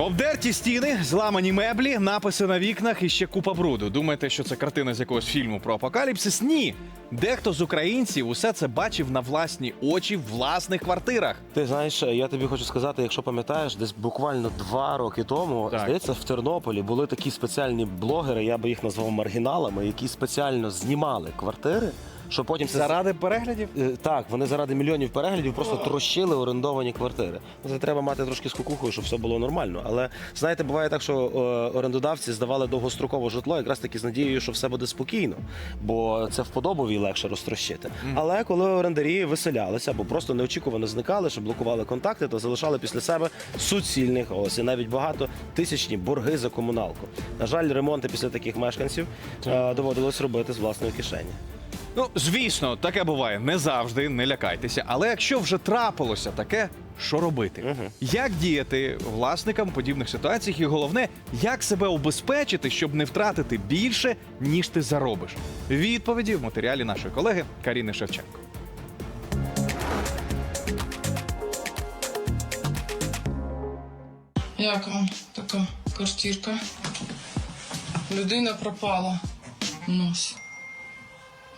Обдерті стіни, зламані меблі, написи на вікнах і ще купа бруду. Думаєте, що це картина з якогось фільму про апокаліпсис? Ні. Дехто з українців усе це бачив на власні очі в власних квартирах. Ти знаєш, я тобі хочу сказати, якщо пам'ятаєш, десь буквально два роки тому, Так. здається, в Тернополі були такі спеціальні блогери, я би їх назвав маргіналами, які спеціально знімали квартири, що потім це Заради переглядів? Е, Так, вони заради мільйонів переглядів просто трощили орендовані квартири. Це треба мати трошки скукухою, щоб все було нормально. Але знаєте, буває так, що е, орендодавці здавали довгострокове житло, якраз таки з надією, що все буде спокійно, бо це вподобові легше розтрощити. Але коли орендарі виселялися або просто неочікувано зникали, що блокували контакти, то залишали після себе суцільних ось і навіть багато тисячні борги за комуналку. На жаль, ремонти після таких мешканців е, доводилось робити з власної кишені. Ну, звісно, таке буває не завжди, не лякайтеся. Але якщо вже трапилося таке, що робити? Мгм. Як діяти власникам подібних ситуацій? І головне, як себе убезпечити, щоб не втратити більше, ніж ти заробиш? Відповіді в матеріалі нашої колеги Каріни Шевченко. Як вам така квартирка? Людина пропала у нас.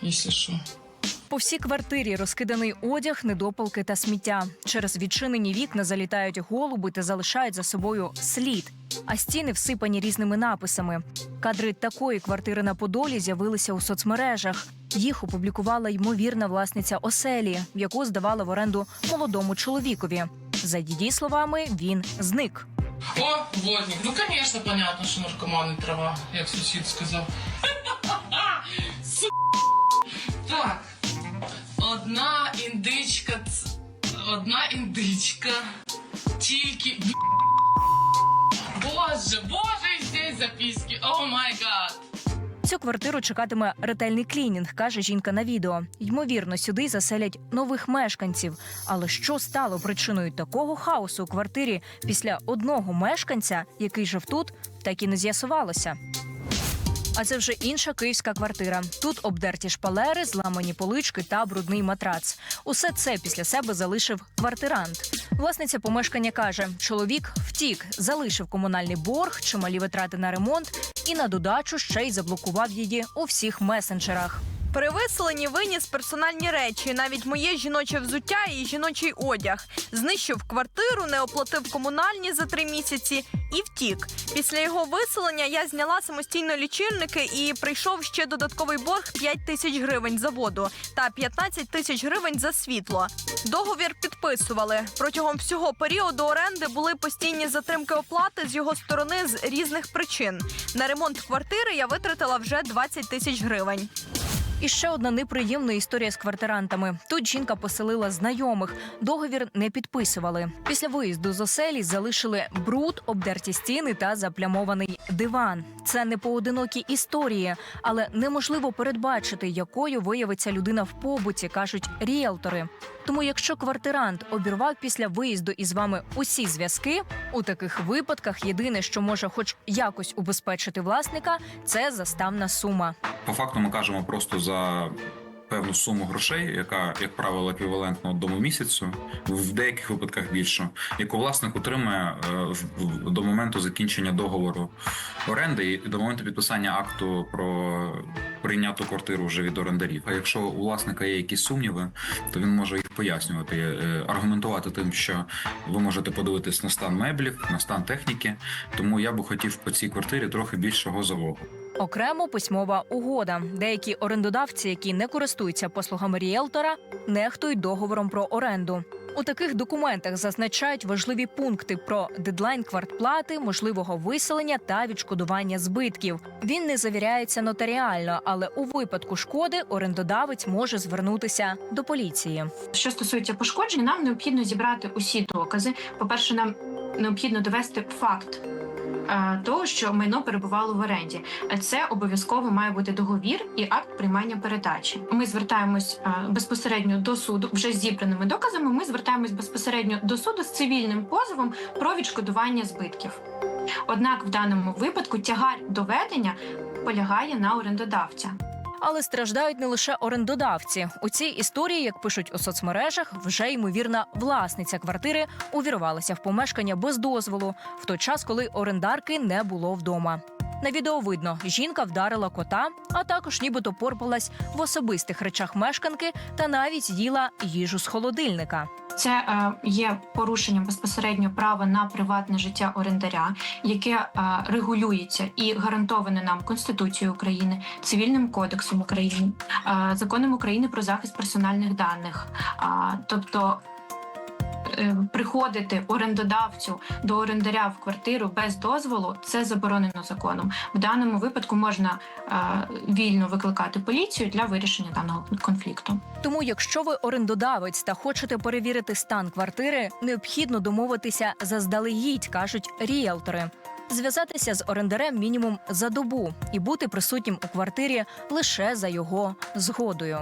Якщо що. По всій квартирі розкиданий одяг, недопалки та сміття. Через відчинені вікна залітають голуби та залишають за собою слід. А стіни всипані різними написами. Кадри такої квартири на Подолі з'явилися у соцмережах. Їх опублікувала ймовірна власниця оселі, в яку здавала в оренду молодому чоловікові. За її словами, він зник. О, водник. Ну, конечно, понятно, що наркомани трава, як сусід сказав. Так. Одна індичка. Одна індичка. Тільки. Боже, боже, і здесь записки. О май гад. Цю квартиру чекатиме ретельний клінінг, каже жінка на відео. Ймовірно, сюди заселять нових мешканців. Але що стало причиною такого хаосу у квартирі після одного мешканця, який жив тут, так і не з'ясувалося. А це вже інша київська квартира. Тут обдерті шпалери, зламані полички та брудний матрац. Усе це після себе залишив квартирант. Власниця помешкання каже: чоловік втік, залишив комунальний борг, чималі витрати на ремонт і на додачу ще й заблокував її у всіх месенджерах. При виселенні виніс персональні речі, навіть моє жіноче взуття і жіночий одяг. Знищив квартиру, не оплатив комунальні за три місяці і втік. Після його виселення я зняла самостійно лічильники і прийшов ще додатковий борг 5 тисяч гривень за воду та 15 тисяч гривень за світло. Договір підписували. Протягом всього періоду оренди були постійні затримки оплати з його сторони з різних причин. На ремонт квартири я витратила вже 20 тисяч гривень. І ще одна неприємна історія з квартирантами. Тут жінка поселила знайомих, договір не підписували. Після виїзду з оселі залишили бруд, обдерті стіни та заплямований диван. Це не поодинокі історії, але неможливо передбачити, якою виявиться людина в побуті, кажуть ріелтори. Тому, якщо квартирант обірвав після виїзду із вами усі зв'язки, у таких випадках єдине, що може хоч якось убезпечити власника, це заставна сума. По факту ми кажемо просто за певну суму грошей, яка, як правило, еквівалентна одному місяцю, в деяких випадках більше, яку власник отримує е, до моменту закінчення договору оренди і до моменту підписання акту про прийняту квартиру вже від орендарів. А якщо у власника є якісь сумніви, то він може їх пояснювати, е, аргументувати тим, що ви можете подивитись на стан меблів, на стан техніки. Тому я би хотів по цій квартирі трохи більшого залогу. Окремо письмова угода. Деякі орендодавці, які не користуються послугами ріелтора, нехтують договором про оренду. У таких документах зазначають важливі пункти про дедлайн квартплати, можливого виселення та відшкодування збитків. Він не завіряється нотаріально, але у випадку шкоди орендодавець може звернутися до поліції. Що стосується пошкоджень, нам необхідно зібрати усі докази. По-перше, нам необхідно довести факт. Того, що майно перебувало в оренді, це обов'язково має бути договір і акт приймання передачі. Ми звертаємось безпосередньо до суду вже з зібраними доказами. Ми звертаємось безпосередньо до суду з цивільним позовом про відшкодування збитків. Однак в даному випадку тягар доведення полягає на орендодавця. Але страждають не лише орендодавці. У цій історії, як пишуть у соцмережах, вже ймовірна власниця квартири увірвалася в помешкання без дозволу в той час, коли орендарки не було вдома. На відео видно, жінка вдарила кота, а також нібито порпалась в особистих речах мешканки та навіть їла їжу з холодильника. Це е, є порушенням безпосередньо права на приватне життя орендаря, яке е, регулюється і гарантоване нам Конституцією України, цивільним кодексом України, е, законом України про захист персональних даних. Тобто приходити орендодавцю до орендаря в квартиру без дозволу це заборонено законом. В даному випадку можна е, вільно викликати поліцію для вирішення даного конфлікту. Тому, якщо ви орендодавець та хочете перевірити стан квартири, необхідно домовитися заздалегідь, кажуть ріелтори. Зв'язатися з орендарем мінімум за добу і бути присутнім у квартирі лише за його згодою.